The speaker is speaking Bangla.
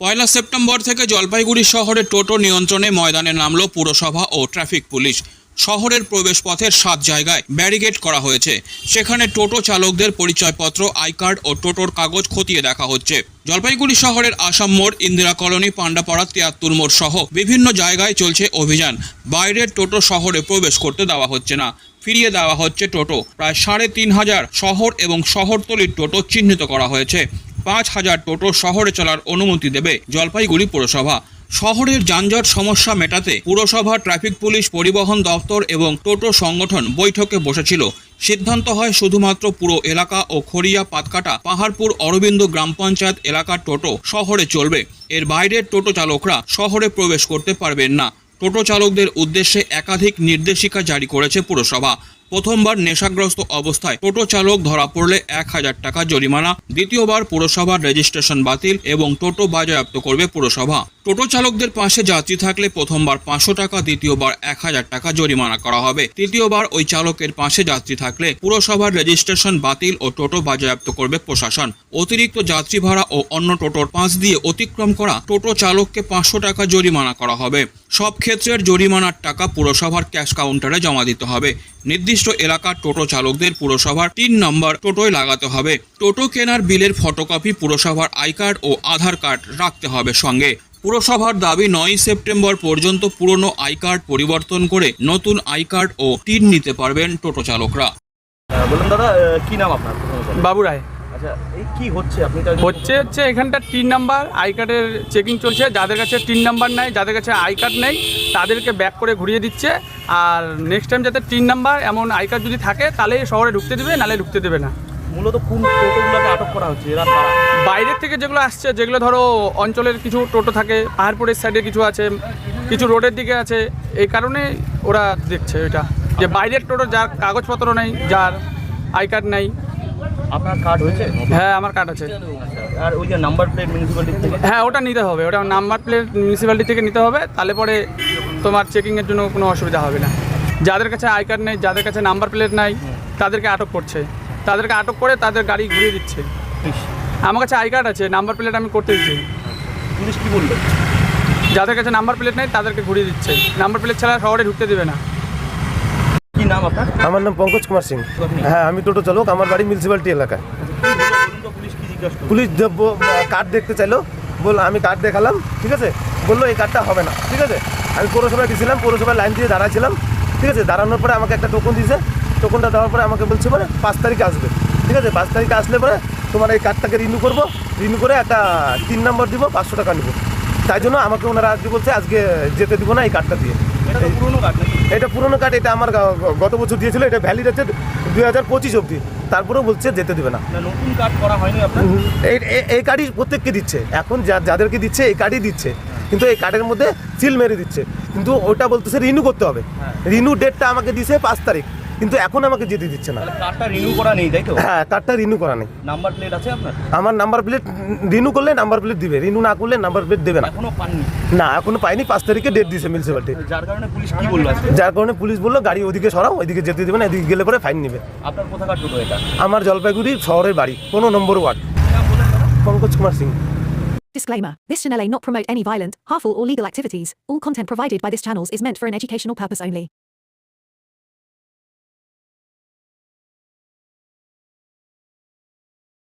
পয়লা সেপ্টেম্বর থেকে জলপাইগুড়ি শহরে টোটো নিয়ন্ত্রণে ময়দানে নামল পুরসভা ও ট্রাফিক পুলিশ। শহরের প্রবেশপথের সাত জায়গায় ব্যারিকেড করা হয়েছে। সেখানে টোটো চালকদের পরিচয়পত্র আই কার্ড ও টোটোর কাগজ খতিয়ে দেখা হচ্ছে। জলপাইগুড়ি শহরের আসাম মোড়, ইন্দিরা কলোনি পাণ্ডাপাড়া তিয়াত্তর মোড় সহ বিভিন্ন জায়গায় চলছে অভিযান। বাইরের টোটো শহরে প্রবেশ করতে দেওয়া হচ্ছে না। ফিরিয়ে দেওয়া হচ্ছে টোটো। প্রায় সাড়ে তিন হাজার শহর এবং শহরতলির টোটো চিহ্নিত করা হয়েছে। পাঁচ হাজার টোটো শহরে চলার অনুমতি দেবে জলপাইগুড়ি পুরসভা। শহরের যানজট সমস্যা মেটাতে পুরসভা, ট্রাফিক পুলিশ, পরিবহন দপ্তর এবং টোটো সংগঠন বৈঠকে বসেছিল। সিদ্ধান্ত হয় শুধুমাত্র পুরো এলাকা ও খড়িয়া, পাতকাটা, পাহাড়পুর, অরবিন্দ গ্রাম পঞ্চায়েত এলাকার টোটো শহরে চলবে। এর বাইরের টোটো চালকরা শহরে প্রবেশ করতে পারবেন না। টোটো চালকদের উদ্দেশ্যে একাধিক নির্দেশিকা জারি করেছে পুরসভা। প্রথমবার নেশাগ্রস্ত অবস্থায় টোটো চালক ধরা পড়লে এক হাজার টাকা জরিমানা, দ্বিতীয়বার পুরসভার রেজিস্ট্রেশন বাতিল এবং টোটো বাজেয়াপ্ত করবে পুরসভা। টোটো চালকদের পাশে যাত্রী থাকলে প্রথমবার পাঁচশো টাকা, দ্বিতীয়বার এক হাজার টাকা জরিমানা করা হবে। তৃতীয়বার ওই চালকের পাশে যাত্রী থাকলে পুরসভার রেজিস্ট্রেশন বাতিল ও টোটো বাজেয়াপ্ত করবে প্রশাসন। অতিরিক্ত যাত্রী ভাড়া ও অন্য টোটোর পাশ দিয়ে অতিক্রম করা টোটো চালককে পাঁচশো টাকা জরিমানা করা হবে। সব ক্ষেত্রের জরিমানার টাকা পুরসভার ক্যাশ কাউন্টারে জমা দিতে হবে। নির্দিষ্ট এলাকার টোটো চালকদের পুরসভার তিন নম্বর টোটোয় লাগাতে হবে। টোটো কেনার বিলের ফটোকপি পুরসভার আই কার্ড ও আধার কার্ড রাখতে হবে সঙ্গে। পুরসভার দাবি নয় সেপ্টেম্বর পর্যন্ত পুরনো আই কার্ড পরিবর্তন করে নতুন আই কার্ড ও টিন নিতে পারবেন টোটো চালকরা। বলুন দাদা কি নাম আপনার? বাবু রায়। হচ্ছে? আপনি তো হচ্ছে হচ্ছে এখানটা তিন নাম্বার আই কার্ডের চেকিং চলছে। যাদের কাছে তিন নাম্বার নেই যাদের কাছে আই কার্ড নেই তাদেরকে ব্যাক করে ঘুরিয়ে দিচ্ছে। আর নেক্সট টাইম যাতে তিন নাম্বার এমন আই কার্ড যদি থাকে তাহলে শহরে ঢুকতে দেবে নালে ঢুকতে দেবে না। মূলত কোন টোটোগুলোকে আটক করা হচ্ছে? এরা বাইরের থেকে যেগুলো আসছে যেগুলো ধরো অঞ্চলের কিছু টোটো থাকে পাহাড়পুরের সাইডে কিছু আছে কিছু রোডের দিকে আছে এই কারণে ওরা দেখছে এটা। যে বাইরের টোটো যার কাগজপত্র নেই যার আই কার্ড নেই আপনার কার্ড হয়েছে? হ্যাঁ আমার কার্ড আছে। আর ওই যে নাম্বার প্লেট মিউনিসিপ্যালিটি থেকে? হ্যাঁ ওটা নিতে হবে। ওটা নাম্বার প্লেট মিউনিসিপ্যালিটি থেকে নিতে হবে। তাহলে পরে তোমার চেকিংয়ের জন্য কোনো অসুবিধা হবে না। যাদের কাছে আই কার্ড নেই যাদের কাছে নাম্বার প্লেট নাই তাদেরকে আটক করছে। তাদেরকে আটক করে তাদের গাড়ি ঘুরিয়ে দিচ্ছে। আমার কাছে আই কার্ড আছে নাম্বার প্লেট আমি করতে দিচ্ছি। পুলিশ কি বলল? যাদের কাছে নাম্বার প্লেট নেই তাদেরকে ঘুরিয়ে দিচ্ছে। নাম্বার প্লেট ছাড়া শহরে ঢুকতে দেবে না। কি নাম আপনার? আমার নাম পঙ্কজ কুমার সিং। হ্যাঁ আমি টোটো চালক আমার বাড়ি মিউনিসিপ্যালিটি এলাকায়। পুলিশ কার্ড দেখতে চাইলো। বল আমি কার্ড দেখালাম ঠিক আছে? বলল এই কার্ডটা হবে না ঠিক আছে? আমি পৌরসভায় গেছিলাম পৌরসভায় লাইন দিয়ে দাঁড়াছিলাম ঠিক আছে? দাঁড়ানোর পরে আমাকে একটা টোকন দিয়েছে। টোকনটা দেওয়ার পরে আমাকে বলছে মানে পাঁচ তারিখে আসবে ঠিক আছে? পাঁচ তারিখে আসলে পরে তোমার এই কার্ডটাকে রিনিউ করব রিনিউ করে একটা তিন নম্বর দিব পাঁচশো টাকা নিব। তাই জন্য আমাকে ওনারা আজকে বলছে আজকে যেতে দিব না এই কার্ডটা দিয়ে। পুরোনো কার্ড এটা পুরনো কার্ড এটা আমার গত বছর দিয়েছিল এটা ভ্যালিড আছে দুই হাজার পঁচিশ অবধি। তারপরেও বলছে যেতে দেবে না। নতুন কার্ড করা হয়নি আপনার? এই কার্ডই প্রত্যেককে দিচ্ছে। এখন যা- যাদেরকে দিচ্ছে এই কার্ডই দিচ্ছে। কিন্তু এই কার্ডের মধ্যে সিল মেরে দিচ্ছে। কিন্তু ওটা বলতেছে রিনিউ করতে হবে। রিনিউ ডেটটা আমাকে দিছে পাঁচ তারিখ। কিন্তু এখন আমাকে যেতে দিচ্ছে না। কার্ডটা রিনিউ করা নেই তাই তো? হ্যাঁ কার্ডটা রিনিউ করা নেই। নাম্বার প্লেট আছে আপনার? আমার নাম্বার প্লেট রিনিউ করলে নাম্বার প্লেট দিবে। রিনিউ না করলে নাম্বার প্লেট দেবে না। এখনও পাননি? না এখনও পাইনি। পাঁচ তারিখে ডেট দিয়েছে মিউনিসিপালিটি যার কারণে পুলিশ কি বলল আজকে? যার কারণে পুলিশ বলল গাড়ি ওদিকে সরাও ওইদিকে যেতে দেবে না এদিকে গেলে পরে ফাইন নেবে। আপনার কোথাকার টোটো এটা? আমার জলপাইগুড়ি শহরের বাড়ি কোনো number ward. Pankaj Kumar Singh. Disclaimer This channel may not promote any violent, harmful, or legal activities. All content provided by this channel is meant for an educational purpose only.